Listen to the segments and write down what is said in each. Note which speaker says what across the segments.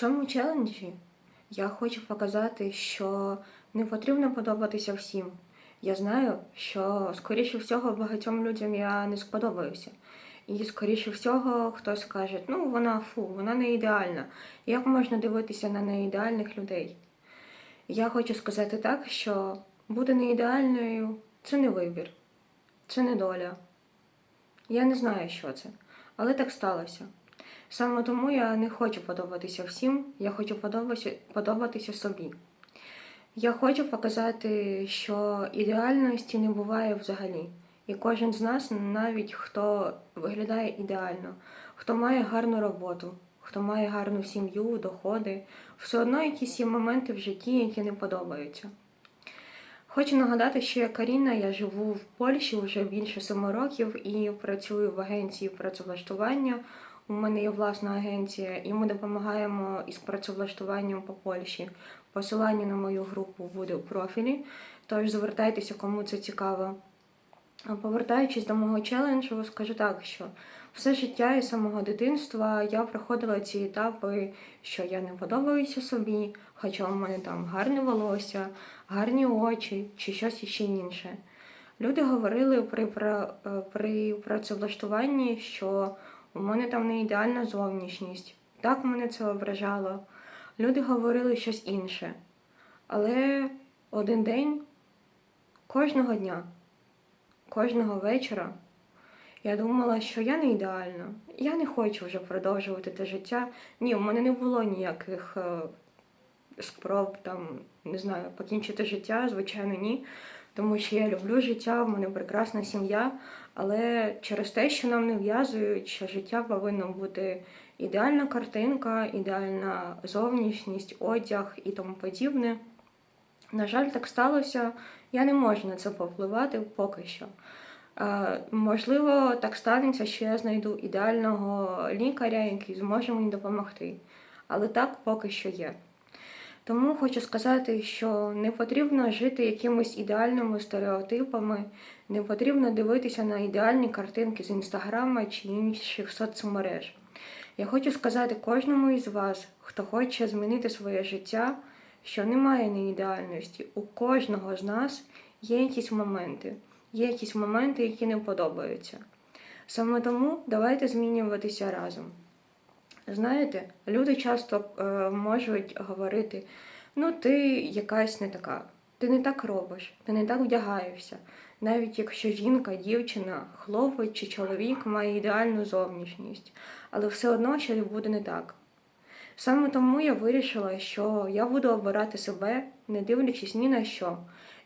Speaker 1: цьому челенджі я хочу показати, що не потрібно подобатися всім. Я знаю, що, скоріше всього, багатьом людям я не сподобаюся. І, скоріше всього, хтось скаже, ну вона фу, вона не ідеальна. Як можна дивитися на неідеальних людей? Я хочу сказати так, що бути неідеальною це не вибір, це не доля. Я не знаю, що це, але так сталося. Саме тому я не хочу подобатися всім, я хочу подобатися, подобатися собі. Я хочу показати, що ідеальності не буває взагалі. І кожен з нас, навіть хто виглядає ідеально, хто має гарну роботу, хто має гарну сім'ю, доходи, все одно якісь є моменти в житті, які не подобаються. Хочу нагадати, що я Каріна, я живу в Польщі вже більше семи років і працюю в агенції працевлаштування. У мене є власна агенція, і ми допомагаємо із працевлаштуванням по Польщі. Посилання на мою групу буде у профілі, тож звертайтеся, кому це цікаво. Повертаючись до мого челенджу, скажу так, що все життя і самого дитинства я проходила ці етапи, що я не подобаюся собі, хоча у мене там гарне волосся, гарні очі чи щось іще інше. Люди говорили при, пра- е, при працевлаштуванні, що у мене там не ідеальна зовнішність. Так мене це ображало. Люди говорили щось інше. Але один день кожного дня кожного вечора я думала, що я не ідеальна. Я не хочу вже продовжувати те життя. Ні, у мене не було ніяких е, спроб там, не знаю, покінчити життя, звичайно, ні. Тому що я люблю життя, в мене прекрасна сім'я, але через те, що нам не в'язують, що життя повинно бути ідеальна картинка, ідеальна зовнішність, одяг і тому подібне. На жаль, так сталося. Я не можу на це повпливати поки що. Можливо, так станеться, що я знайду ідеального лікаря, який зможе мені допомогти. Але так поки що є. Тому хочу сказати, що не потрібно жити якимись ідеальними стереотипами, не потрібно дивитися на ідеальні картинки з інстаграма чи інших соцмереж. Я хочу сказати кожному із вас, хто хоче змінити своє життя, що немає неідеальності. У кожного з нас є якісь моменти, є якісь моменти, які не подобаються. Саме тому давайте змінюватися разом. Знаєте, люди часто е, можуть говорити: ну, ти якась не така, ти не так робиш, ти не так вдягаєшся. Навіть якщо жінка, дівчина, хлопець чи чоловік має ідеальну зовнішність, але все одно щось буде не так. Саме тому я вирішила, що я буду обирати себе, не дивлячись ні на що.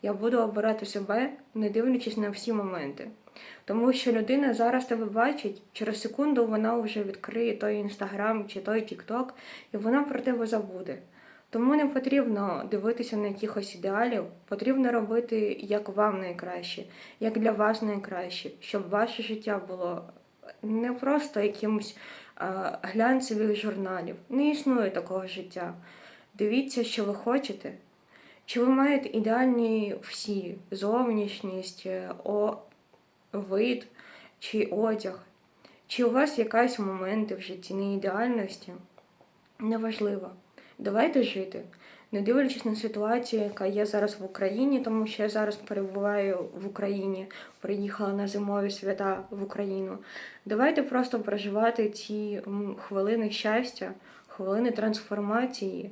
Speaker 1: Я буду обирати себе, не дивлячись на всі моменти. Тому що людина зараз тебе бачить, через секунду вона вже відкриє той інстаграм чи той тікток, і вона про тебе забуде. Тому не потрібно дивитися на якихось ідеалів, потрібно робити як вам найкраще, як для вас найкраще, щоб ваше життя було не просто якимось глянцевих журналів. Не існує такого життя. Дивіться, що ви хочете. Чи ви маєте ідеальні всі зовнішність, вид чи одяг? Чи у вас якась моменти в житті неідеальності? Неважливо. Давайте жити, не дивлячись на ситуацію, яка є зараз в Україні, тому що я зараз перебуваю в Україні, приїхала на зимові свята в Україну. Давайте просто проживати ці хвилини щастя, хвилини трансформації,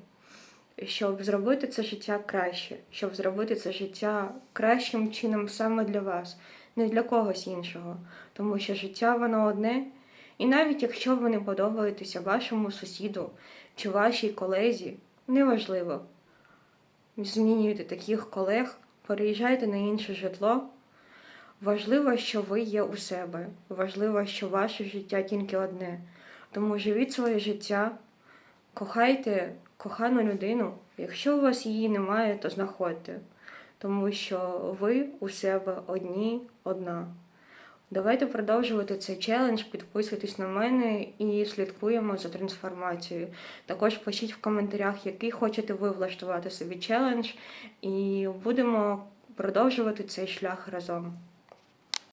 Speaker 1: щоб зробити це життя краще, щоб зробити це життя кращим чином саме для вас, не для когось іншого. Тому що життя воно одне. І навіть якщо ви не подобаєтеся вашому сусіду чи вашій колезі, неважливо. Змінюйте таких колег, переїжджайте на інше житло. Важливо, що ви є у себе. Важливо, що ваше життя тільки одне. Тому живіть своє життя, кохайте кохану людину. Якщо у вас її немає, то знаходьте. Тому що ви у себе одні, одна. Давайте продовжувати цей челендж, підписуйтесь на мене і слідкуємо за трансформацією. Також пишіть в коментарях, який хочете ви влаштувати собі челендж, і будемо продовжувати цей шлях разом.